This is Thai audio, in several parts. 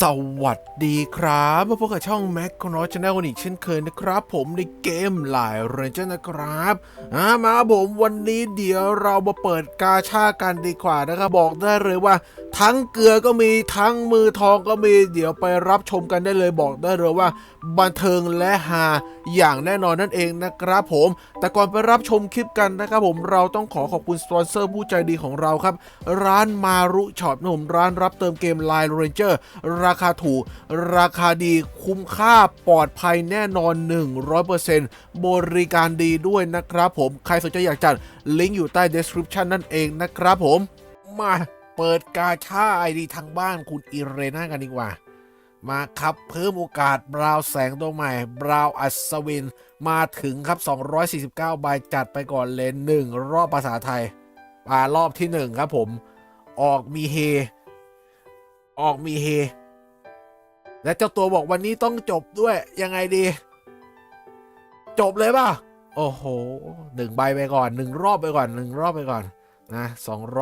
สวัสดีครับมาพบกับช่อง Mac คอนอชแนลกันอีกเช่นเคยนะครับ ผมในเกมหลายเรนเจอร์นะครับอ่ามาผมวันนี้เดี๋ยวเรามาเปิดกาชากันดีกว่านะครับ บอกได้เลยว่า ทั้งเกลือก็มีทั้งมือทองก็มีเดี๋ยวไปรับชมกันได้เลยบอกได้เลยว่า บันเทิงและฮาอย่างแน่นอนนั่นเองนะครับผม แต่ก่อนไปรับชมคลิปกันนะครับผมเราต้องขอขอบคุณสปอนเซอร์ผู้ใจดีของเราครับ ร้านมารุช็อปนะผมร้านรับเติมเกม Line Ranger รราคาถูก ราคาดีคุ้มค่าปลอดภัยแน่นอน 100%บริการดีด้วยนะครับผม ใครสนใจอยากจัดลิงก์อยู่ใต้ description นั่นเองนะครับผม มาเปิดกาชาไอดีทางบ้านคุณอิเรนากันดีกว่า มาครับเพิ่มโอกาสบราวแสงตัวใหม่ บราวอัศวิน มาถึงครับ 249 ใบจัดไปก่อนเลยหนึ่งรอบภาษาไทยมารอบที่หนึ่งครับผม ออกมีเฮ ออกมีเฮ และเจ้าตัวบอกวันนี้ต้องจบด้วยยังไงดี จบเลยป่ะ โอ้โหหนึ่งใบไปก่อนหนึ่งรอบไปก่อนหนึ่งรอบไปก่อนนะ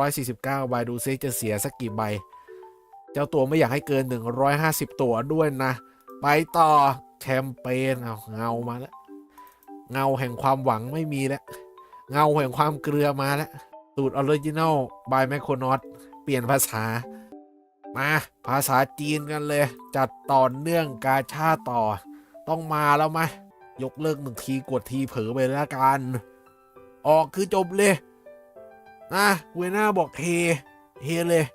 249 ใบดูซิจะเสียสักกี่ใบ เจ้าตัวไม่อยากให้เกิน 150 ตัวด้วยนะ ไปต่อแชมเปญเอาเงามาแล้ว เงาแห่งความหวังไม่มีแล้ว เงาแห่งความเกลือมาแล้ว สูตรออริจินัลบายแมคโครนอตเปลี่ยนภาษา มาภาษาจีนกันเลย จัดต่อเนื่องกาชาต่อ ต้องมาแล้วไหมยกเลิกหนึ่งทีกดทีเผลอไปแล้วกัน ออกคือจบเลยนะเวน่าบอกเฮเฮเลย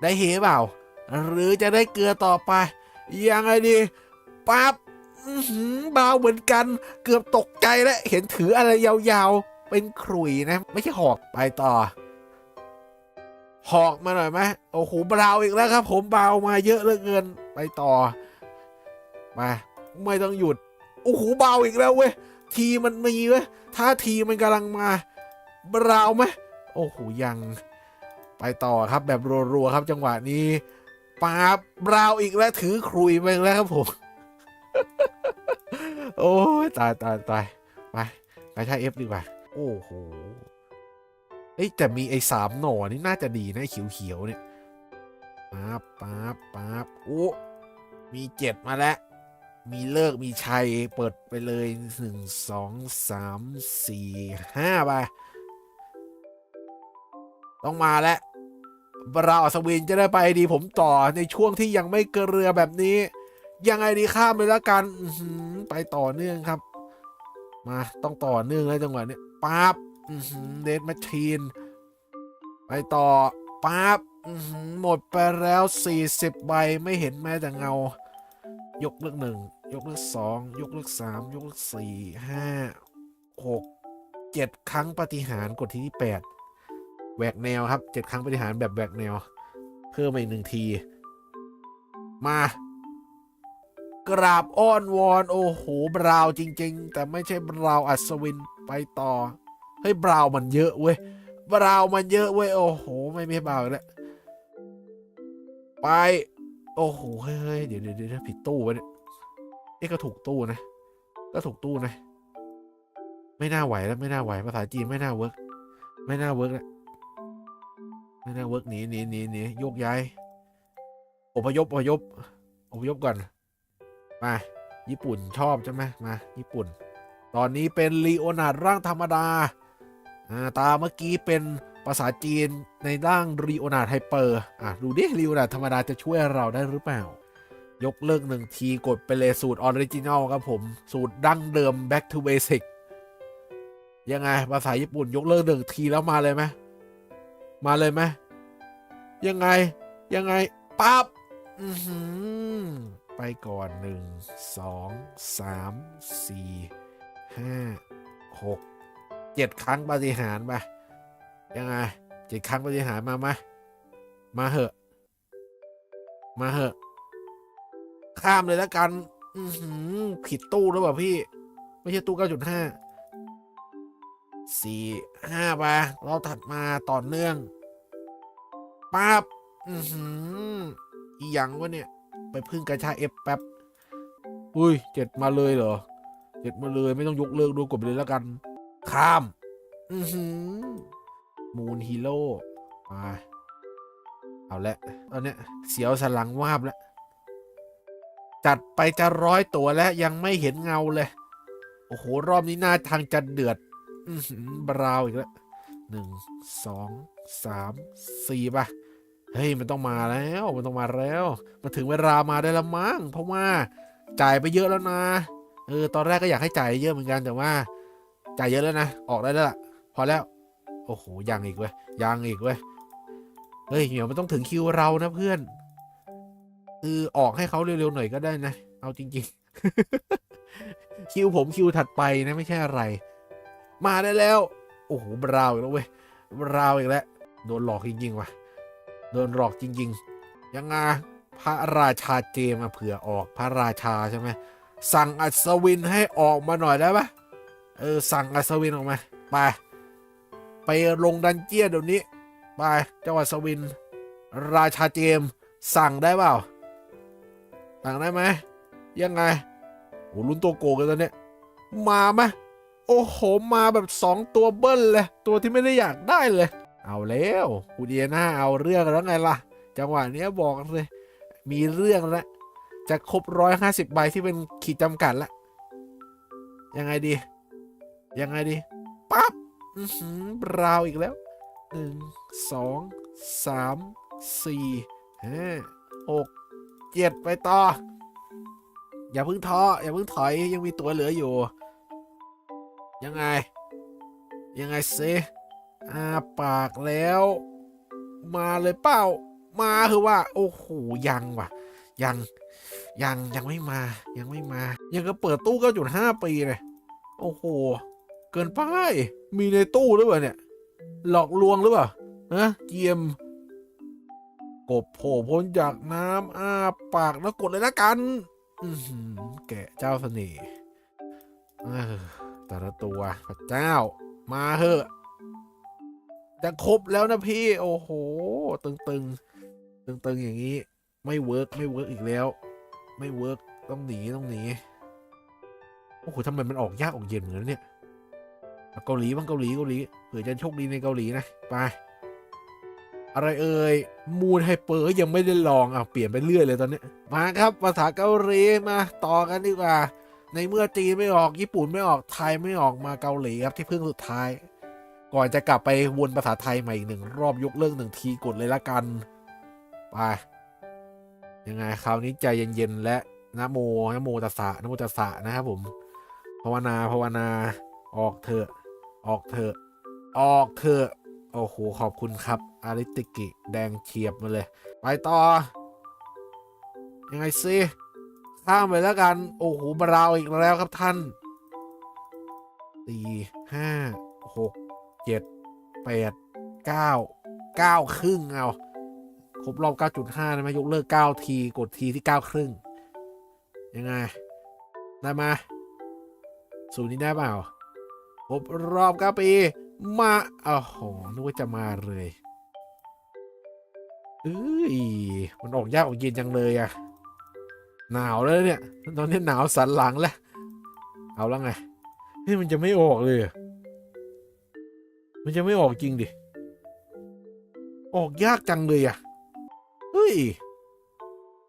ได้เฮเปล่า หรือจะได้เกลือต่อไป ยังไงดีปั๊บอื้อหือเบาเหมือนกันเกือบตกใจแล้วเห็นถืออะไรยาวๆ เป็นขรุยนะ ไม่ใช่หอกไปต่อ หอกมาหน่อยไหมโอ้โหเบาอีกแล้วครับ ผมเบามาเยอะเหลือเกินไปต่อ มาไม่ต้องหยุดโอ้โหเบาอีกแล้วเว้ยทีมันมีเว้ยถ้าทีมันกำลังมาเบาไหมโอ้โหยัง ไปต่อครับแบบรัวๆครับ จังหวะนี้ปาบเบราวอีกแล้วถือครุยไปแล้วครับผมโอ้ยตายตายตายไปไปใช้เอฟดีกว่าโอ้โห เอ้ยแต่มีไอ้สามหน่อนี่น่าจะดีนะเขียวๆเนี่ยป๊าบป๊าบป๊าบโอ้มีเจ็ดมาแล้ว มีเลิกมีชัยเปิดไปเลยหนึ่งสองสามสี่ห้าไปต้องมาแล้วบราอัศวินจะได้ไปดีผมต่อในช่วงที่ยังไม่เกลือแบบนี้ ยังไงดีข้ามเลยแล้วกันไปต่อเนื่องครับ มาต้องต่อเนื่องแล้วจังหวะนี้ปั๊บ เดดแมชชีน ไปต่อปั๊บหมดไปแล้ว 40 ใบ ไม่เห็นแม้แต่เงา ยกเลือกหนึ่ง ยกเลือกสอง ยกเลือกสาม ยกเลือกสี่ห้าหกเจ็ดครั้งปฏิหารกดที่ที่แปดแหวกแนวครับเจ็ดครั้งบริหารแบบแหวกแนว เพิ่มมาอีกหนึ่งที มากราบอ้อนวอน โอ้โห บราวจริง ๆ แต่ไม่ใช่บราวอัศวินไปต่อ เฮ้ยบราวมันเยอะเว้ยบราวมันเยอะเว้ยโอ้โห ไม่ไม่บราวแล้วไป โอ้โหเฮ้ยเดี๋ยวเดี๋ยวเดี๋ยวผิดตู้วะเนี่ยเอ๊ะก็ถูกตู้นะ ก็ถูกตู้นะ ไม่น่าไหวแล้วไม่น่าไหวภาษาจีนไม่น่าเวิร์กไม่น่าเวิร์กแล้วไม่น่าเวิร์กหนีหนีหนีหนีโยกย้ายอพยพอพยพอพยพก่อนมาญี่ปุ่นชอบใช่ไหมมาญี่ปุ่น ตอนนี้เป็นลีโอนาร์ดร่างธรรมดา ตาเมื่อกี้เป็นภาษาจีนในร่างรีโอนาไฮเปอร์อะดูดิรีโอนาธรรมดาจะช่วยเราได้หรือเปล่า ยกเลิกหนึ่งทีกดไปเลยสูตรออริจินอลครับผม สูตรดั้งเดิม back to basic ยังไง ภาษาญี่ปุ่นยกเลิกหนึ่งทีแล้วมาเลยไหมมาเลยไหมยังไง ยังไงปั๊บไปก่อนหนึ่งสองสามสี่ห้าหก เจ็ดครั้งปฏิหารไปยังไงเจ็ดครั้งปฏิหารมาไหมมาเหอะ มาเหอะ ข้ามเลยแล้วกันอือหือผิดตู้หรือเปล่าพี่ ไม่ใช่ตู้เก้าจุดห้าสี่ห้าไปเราถัดมาต่อเนื่องปั๊บอือหืออีหยังวะเนี่ย ไปพึ่งกระชาเอฟแป๊บอุ้ยเจ็ดมาเลยเหรอเจ็ดมาเลยไม่ต้องยกเลิกดูกดไปเลยแล้วกัน ข้าม อือหือมูนฮีโร่ไปไปเอาละตอนเนี้ยเสียวสลังวาบแล้ว จัดไปจะร้อยตัวแล้วยังไม่เห็นเงาเลย โอ้โห รอบนี้หน้าทางจะเดือด อือหือบราวอีกแล้วหนึ่งสองสามสี่ป่ะเฮ้ยมันต้องมาแล้วมันต้องมาแล้วมาถึงเวลามาได้แล้วมั้งเพราะว่าจ่ายไปเยอะแล้วนะ เออ ตอนแรกก็อยากให้จ่ายเยอะเหมือนกันแต่ว่า จ่ายเยอะแล้วนะ ออกได้แล้วล่ะ พอแล้ว โอ้โห ยังอีกเว้ย ยังอีกเว้ย เฮ้ย เดี๋ยวมันต้องถึงคิวเรานะเพื่อน คือออกให้เขาเร็วๆหน่อยก็ได้นะ เอาจริง ๆ คิวผมคิวถัดไปนะไม่ใช่อะไร มาได้แล้ว โอ้โห บราวอีกแล้วเว้ย บราวอีกแล้ว โดนหลอกจริงๆว่ะ โดนหลอกจริง ๆ ยังไงพระราชาเจมาเผื่อออกพระราชาใช่ไหม สั่งอัศวินให้ออกมาหน่อยได้ปะ เออสั่งอัศวินออกมา ไป ไปลงดันเจี้ยนเดี๋ยวนี้ ไปจังหวัดสวิน ราชาเจมสั่งได้เปล่า สั่งได้ไหม ยังไงโอ้ลุ้นตัวโกกันตอนเนี้ยมาไหมโอ้โห มาแบบสองตัวเบิ้ลเลย ตัวที่ไม่ได้อยากได้เลย เอาแล้วกูเดียน่าเอาเรื่องแล้วไงล่ะ จังหวะนี้บอกเลย มีเรื่องแล้วจะครบร้อยห้าสิบใบที่เป็นขีดจำกัดละยังไงดี ยังไงดีปั๊บอือหือบราวอีกแล้วหนึ่งสองสามสี่ห้าหกเจ็ดไปต่อ อย่าเพิ่งท้ออย่าเพิ่งถอยยังมีตัวเหลืออยู่ ยังไง ยังไงเซอาปากแล้ว มาเลยเป้า มาคือว่า โอ้โหยังว่ะ ยังยังยังไม่มายังไม่มา ยังก็เปิดตู้ก็จุดห้าปีเลย โอ้โห เกินไป มีในตู้หรือเปล่าเนี่ย หลอกลวงหรือเปล่าฮะเกียม กบโผล่พ้นจากน้ำอ้าปากแล้วกดเลยละกันแกะเจ้าเสน่ห์แต่ละตัวพระเจ้า มาเถอะจะครบแล้วนะพี่ โอ้โห ตึงตึงตึงตึงๆอย่างนี้ ไม่เวิร์กไม่เวิร์กอีกแล้ว ไม่เวิร์กต้องหนีต้องหนี โอ้โหทำไมมันออกยากออกเย็นเหมือนเนี่ย เกาหลีบ้างเกาหลีเกาหลีเผื่อจะโชคดีในเกาหลีนะไปอะไรเอ่ยมูนไฮเปอร์ยังไม่ได้ลองอะเปลี่ยนไปเรื่อยเลยตอนนี้ มาครับภาษาเกาหลีมาต่อกันดีกว่า ในเมื่อจีนไม่ออกญี่ปุ่นไม่ออกไทยไม่ออกมาเกาหลีครับที่เพิ่งสุดท้าย ก่อนจะกลับไปวนภาษาไทยใหม่อีกหนึ่งรอบยกเลิกหนึ่งทีกดเลยละกันไปยังไงคราวนี้ใจเย็นๆและนะโมนะโมตัสสะนะโมตัสสะนะครับผมภาวนาภาวนาออกเถอะ ออกเถอะ ออกเถอะ โอ้โห ขอบคุณครับ อาริติกิ แดงเฉียบมาเลย ไปต่อ ยังไงสิ ข้ามไปแล้วกัน โอ้โหบราวอีกแล้วครับท่านสี่ห้าหกเจ็ดแปดเก้าเก้าครึ่งเอา ครบรอบเก้าจุดห้าได้ไหมยกเลิกเก้าทีกดทีที่เก้าครึ่ง ยังไง ได้ไหมสูตรนี้ได้เปล่า รบรอบเก้าปี มาโอ้โหนึกว่าจะมาเลยเอ้ยมันออกยากออกเย็นจังเลยอะหนาวแล้วเนี่ยตอนนี้หนาวสันหลังแล้ว เอาแล้วไงเฮ้ยมันจะไม่ออกเลย มันจะไม่ออกจริงดิ ออกยากจังเลยอะเฮ้ย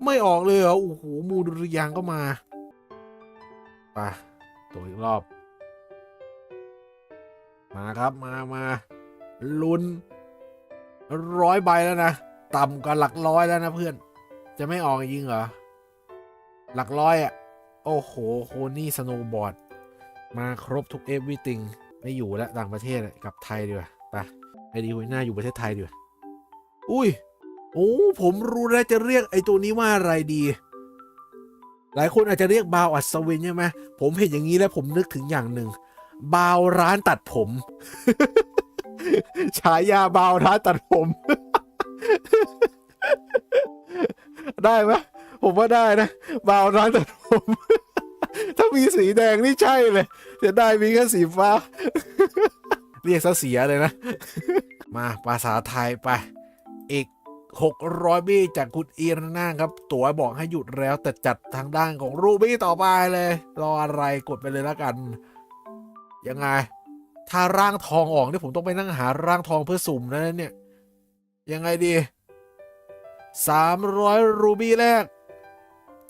ไม่ออกเลยเหรอโอ้โหมูดุริยางก็มาไปตัวอีกรอบ มาครับมามาลุ้นร้อยใบแล้วนะ ต่ำกว่าหลักร้อยแล้วนะเพื่อน จะไม่ออกจริงเหรอ หลักร้อยอะ่ะ โอ้โห โคนี่สโนว์บอร์ด มาครบทุกเอฟวิติงไม่อยู่แล้วต่างประเทศกับไทยดีกว่าไปไอดีหน้าอยู่ประเทศไทยดีกว่าอุ้ย โอ้ผมรู้แล้วจะเรียกไอตัวนี้ว่าอะไรดี หลายคนอาจจะเรียกบาวอัศวินใช่ไหมผมเห็นอย่างนี้แล้วผมนึกถึงอย่างหนึ่ง บาวร้านตัดผม ฉายาบาวร้านตัดผม ได้ไหมผมว่าได้นะ บาวร้านตัดผม ถ้ามีสีแดงนี่ใช่เลย จะได้มีแค่สีฟ้า เรียกซะเสียเลยนะ มาภาษาไทยไป อีก600บี้จากคุณอีรน่าครับ ตัวบอกให้หยุดแล้วแต่จัดทางด้านของรูบี้ต่อไปเลย รออะไรกดไปเลยแล้วกัน ยังไง ถ้าร่างทองออกเนี่ยผมต้องไปนั่งหาร่างทองเพื่อสุ่มนะเนี่ย ยังไงดี 300 รูบี้แรก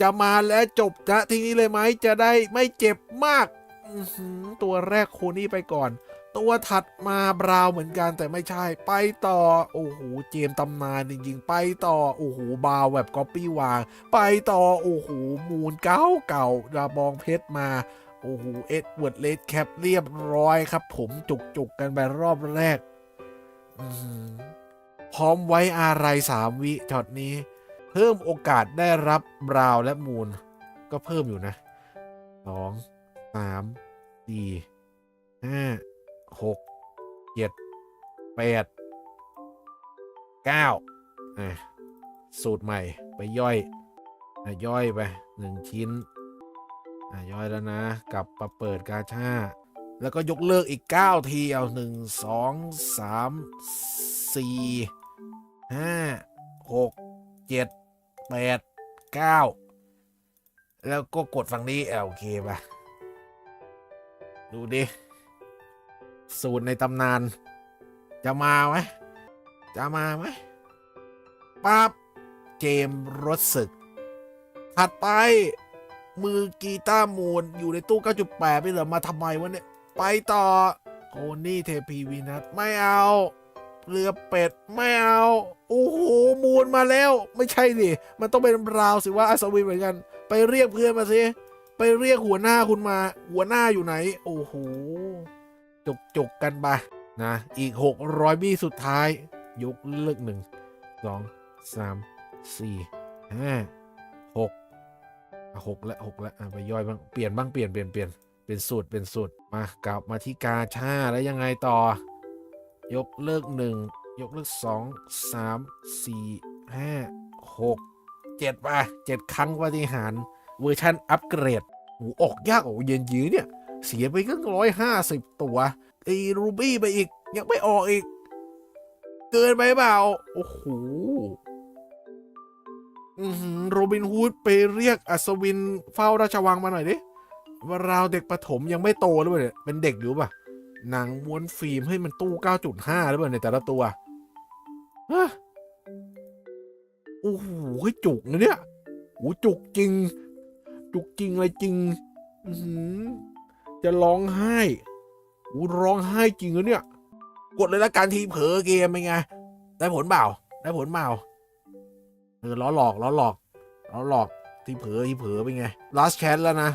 จะมาแล้วจบนะทีนี้เลยไหมจะได้ไม่เจ็บมาก ตัวแรกโคนี่ไปก่อน ตัวถัดมาบราวเหมือนกันแต่ไม่ใช่ ไปต่อ โอ้โห เจมตำนานจริงๆ ไปต่อ โอ้โห บาวแบบก๊อปปี้วาง ไปต่อ โอ้โห มูลเก่าเก่าดาบองเพชรมา โอ้โหเอ็ดเวิร์ดเลดแคปเรียบร้อยครับ ผมจุกจุกกันไปรอบแรกพร้อมไว้อะไรสามวิช็อตนี้ เพิ่มโอกาสได้รับบราวและมูล ก็เพิ่มอยู่นะสองสามสี่ห้าหกเจ็ดแปดเก้าอะสูตรใหม่ไปย่อย อะ ย่อยไปหนึ่งชิ้น อะย่อยแล้วนะ กลับมาเปิดกาชาแล้วก็ยกเลิกอีก 9 ที เอา 1 2 3 4 5 6 7 8 9 แล้วก็กดฝั่งนี้โอเคป่ะ ดูดิ สูตรในตำนาน จะมาไหม จะมาไหมปั๊บเจมรถศึก ถัดไป มือกีตาร์มูนอยู่ในตู้ 9.8 ไปเหรอมาทำไมวะเนี่ย ไปต่อโคนี่เทพีวีนัทไม่เอาเรือเป็ดไม่เอาโอ้โหมูนมาแล้ว ไม่ใช่ดิมันต้องเป็นราวสิว่าอัศวินเหมือนกัน ไปเรียกเพื่อนมาสิไปเรียกหัวหน้าคุณมา หัวหน้าอยู่ไหน โอ้โหจุกจุกกันไปนะ อีก 600บี้สุดท้าย ยกเลิกหนึ่งสองสามสี่ห้า หกแล้วหกแล้วอะไปย่อยบ้างเปลี่ยนบ้างเปลี่ยนเปลี่ยนเปลี่ยนเป็นสูตรเป็นสูตรมากลับมาที่กาชาแล้วยังไงต่อ ยกเลิกหนึ่งยกเลิกสองสามสี่ห้าหกเจ็ดไปเจ็ดครั้งปฏิหารเวอร์ชันอัปเกรดโอ้ออกยากโอ้เย็นยื้อเนี่ย เสียไปก็ร้อยห้าสิบตัวตีรูบี้ไปอีก ยังไม่ออกอีก เกินไปเปล่า โอ้โห โรบินฮูดไปเรียกอัศวินเฝ้าราชวังมาหน่อยดิว่าเราเด็กประถมยังไม่โตหรือเปล่าเนี่ยเป็นเด็กอยู่ป่ะหนังม้วนฟิล์มให้มันตู้ 9.5หรือเปล่าในแต่ละตัวฮะโอ้โหเฮ้ยจุกนะเนี่ยโอ้จุกจริง จุกจริงเลยจริงอือหือจะร้องไห้โอ้ร้องไห้จริงแล้วเนี่ย กดเลยละกันทีเผลอเกมเป็นไง ได้ผลเปล่า ได้ผลเปล่า เออล้อหลอกล้อหลอกล้อหลอกที่เผลอที่เผลอเป็นไง last chance แล้วนะ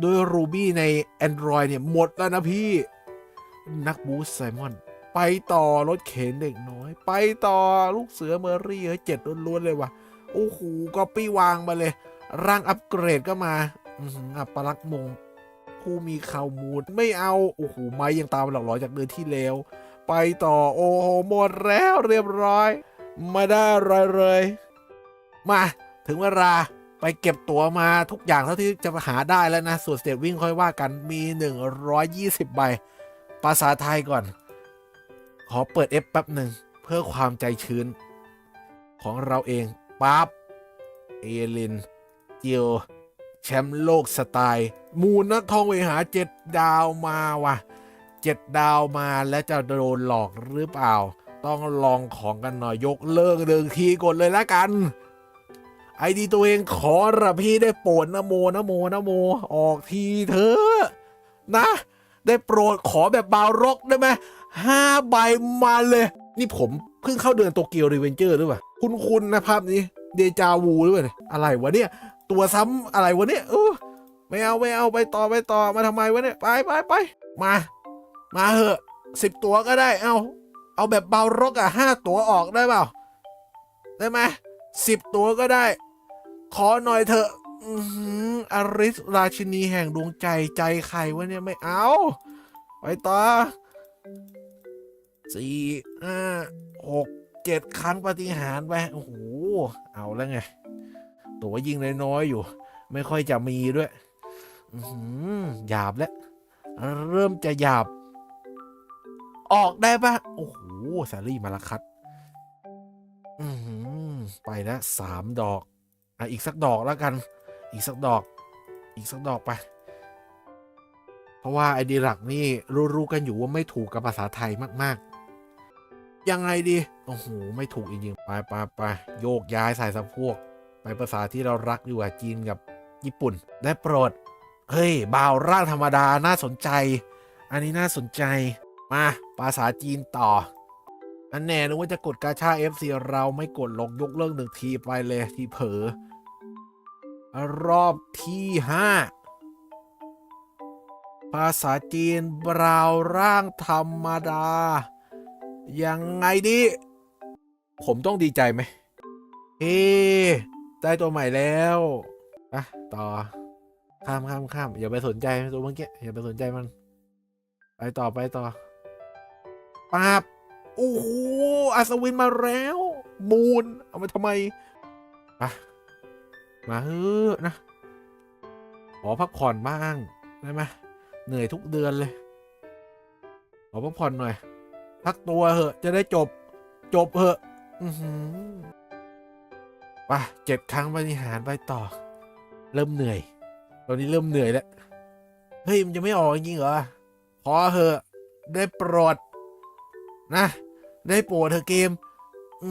โดย Ruby ใน Android เนี่ย หมดแล้วนะพี่ นักบูสไซมอน ไปต่อรถเข็นเด็กน้อย ไปต่อลูกเสือเมอรี่เฮ้ยเจ็ดล้วนๆเลยว่ะ โอ้โหก็ปี้วางมาเลย ร่างอัปเกรดก็มาอืออับปลักษณ์มงผู้มีข่าวมูลไม่เอา โอ้โห ไม่ยังตามหลอกหลอนจากเดือนที่แล้ว ไปต่อโอ้โหหมดแล้วเรียบร้อย ไม่ได้อะไรเลย มาถึงเวลาไปเก็บตั๋วมาทุกอย่างเท่าที่จะหาได้แล้วนะ ส่วนสเตวิ่งค่อยว่ากันมี 120 ใบ ภาษาไทยก่อน ขอเปิด F แป๊บหนึ่ง เพื่อความใจชื้น ของเราเองปั๊บเอลินจิวแชมป์โลกสไตล์ มูลนักท่องเวหาเจ็ดดาวมาว่ะเจ็ดดาวมาแล้วจะโดนหลอกหรือเปล่า ต้องลองของกันหน่อยยกเลิกเดิงทีกดเลยละกัน ไอดีตัวเองขอระพี่ได้โปรดนะโมนะโมนะโม ออกทีเถอะนะ ได้โปรดขอแบบบาวรกได้ไหมห้าใบมาเลย นี่ผมเพิ่งเข้าเดือนโตเกียวรีเวนเจอร์หรือเปล่า คุณๆนะภาพนี้ เดจาวูหรือเปล่าอะไรวะเนี่ย ตัวซ้ำอะไรวะเนี่ยเออไม่เอาไม่เอาไปต่อไปต่อมาทำไมวะเนี่ย ไปไปไปมา มาเหอะสิบตัวก็ได้เอา เอาแบบเบารกอะห้าตัวออกได้เปล่า ได้ไหม สิบตัวก็ได้ ขอหน่อยเถอะอื้อริสราชินีแห่งดวงใจใจใครวะเนี่ยไม่เอา ไปต่อสี่ห้าหกเจ็ดครั้งปฏิหารไปโอ้โหเอาแล้วไง ตัวยิงน้อยๆอยู่ ไม่ค่อยจะมีด้วยหยาบแล้ว เริ่มจะหยาบ ออกได้ปะโอ้โหสาลี่มาละคัด อื ไปแล้วสามดอก อะ อีกสักดอกแล้วกัน อีกสักดอก อีกสักดอกไป เพราะว่าไอดีหลักนี่รู้ๆกันอยู่ว่าไม่ถูกกับภาษาไทยมากๆ ยังไงดี โอ้โห ไม่ถูกจริงๆ ไปไปไปโยกย้ายสายสะโพกไปภาษาที่เรารักอยู่อะจีนกับญี่ปุ่น ได้โปรด เฮ้ยบ่าวร่างธรรมดาน่าสนใจ อันนี้น่าสนใจ มาภาษาจีนต่อ อันแน่นึกว่าจะกดกาชา FC เราไม่กดลงยกเลิกหนึ่งทีไปเลยทีเผลอรอบที่ห้าภาษาจีนบราวร่างธรรมดา ยังไงดีผมต้องดีใจไหมเฮ้ได้ตัวใหม่แล้วอะต่อ ข้ามข้ามข้ามอย่าไปสนใจตัวเมื่อกี้อย่าไปสนใจมัน ไปต่อไปต่อปาบ โอ้โหอัศวินมาแล้ว มูนเอามาทำไมไปมาเฮ้อะนะขอพักผ่อนบ้างได้ไหมเหนื่อยทุกเดือนเลยขอพักผ่อนหน่อยพักตัวเหอะ จะได้จบ จบเหอะไปเจ็ดครั้งบริหารไปต่อ เริ่มเหนื่อย ตอนนี้เริ่มเหนื่อยแล้ว เฮ้ย มันจะไม่ออกจริงเหรอ ขอเหอะ ได้โปรดนะ ได้โปรดเถอเกม อื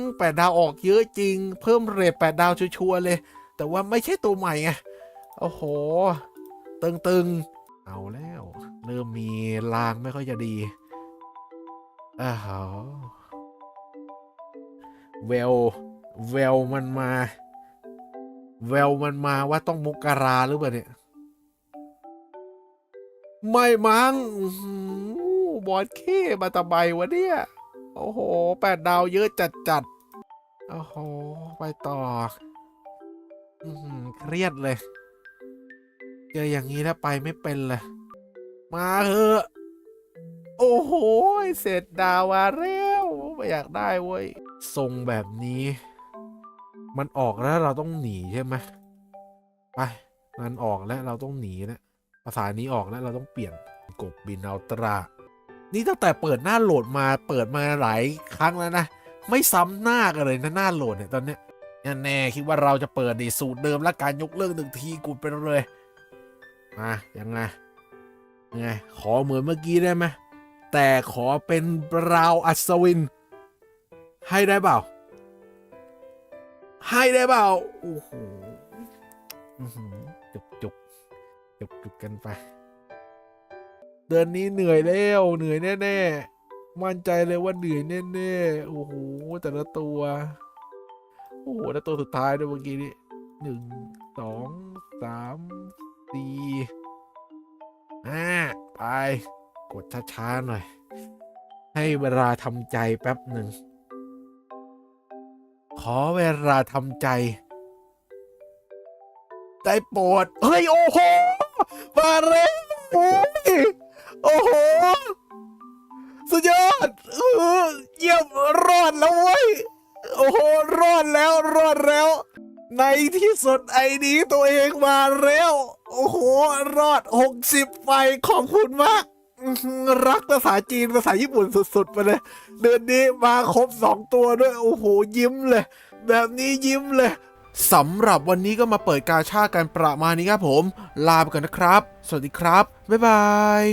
มแปดดาวออกเยอะจริง เพิ่มเรทแปดดาวชัวร์เลย แต่ว่าไม่ใช่ตัวใหม่ไง โอ้โห ตึงๆ เอาแล้ว เริ่มมีลางไม่ค่อยจะดีอ้าวเวล เวลมันมา เวลมันมาว่าต้องมุกราหรือเปล่าเนี่ย ไม่มั้งอื้อหือ บอสเคมาตะไบวะเนี่ย โอ้โหแปดดาวเยอะจัดจัดๆโอ้โห ไปต่อเครียดเลย เจออย่างนี้แล้วไปไม่เป็นเลย มาเถอะ โอ้โห เสร็จดาวมาแล้วไม่อยากได้เว้ย ทรงแบบนี้ มันออกแล้วเราต้องหนีใช่ไหมไปมันออกแล้วเราต้องหนีแล้วภาษานี้ออกแล้วเราต้องเปลี่ยนกบบินอัลตรา นี่ตั้งแต่เปิดหน้าโหลดมาเปิดมาหลายครั้งแล้วนะ ไม่ซ้ำหน้ากันเลยนะหน้าโหลดเนี่ยตอนเนี้ยแน่ๆคิดว่าเราจะเปิดในสูตรเดิมและการยกเลิกหนึ่งทีกูไปเลยมายังไงยังไงขอเหมือนเมื่อกี้ได้ไหมแต่ขอเป็นบราวน์อัศวิน ให้ได้เปล่า ให้ได้เปล่าโอ้โหจุกจุกจุกจุกกันไป เดือนนี้เหนื่อยแล้วเหนื่อยแน่ๆ มั่นใจเลยว่าเหนื่อยแน่ๆ โอ้โหแต่ละตัว โอ้โหแล้วตัวสุดท้ายด้วยเมื่อกี้นี้หนึ่งสองสามสี่ห้าไป กดช้าๆหน่อย ให้เวลาทำใจแป๊บหนึ่ง ขอเวลาทำใจได้โปรดเฮ้ย โอ้โห มาเร็วโอ้ย โอ้โห สุดยอดเยี่ยมรอดแล้วเว้ย โอ้โห รอดแล้วรอดแล้ว ในที่สุดไอดีตัวเองมาแล้ว โอ้โห รอด60ไปขอบคุณมาก รักภาษาจีนภาษาญี่ปุ่นสุดๆไปเลย เดือนนี้มาครบ2ตัวด้วย โอ้โห ยิ้มเลย แบบนี้ยิ้มเลยสำหรับวันนี้ก็มาเปิดกาชากันประมาณนี้ครับผม ลาไปก่อนนะครับ สวัสดีครับ บ๊ายบาย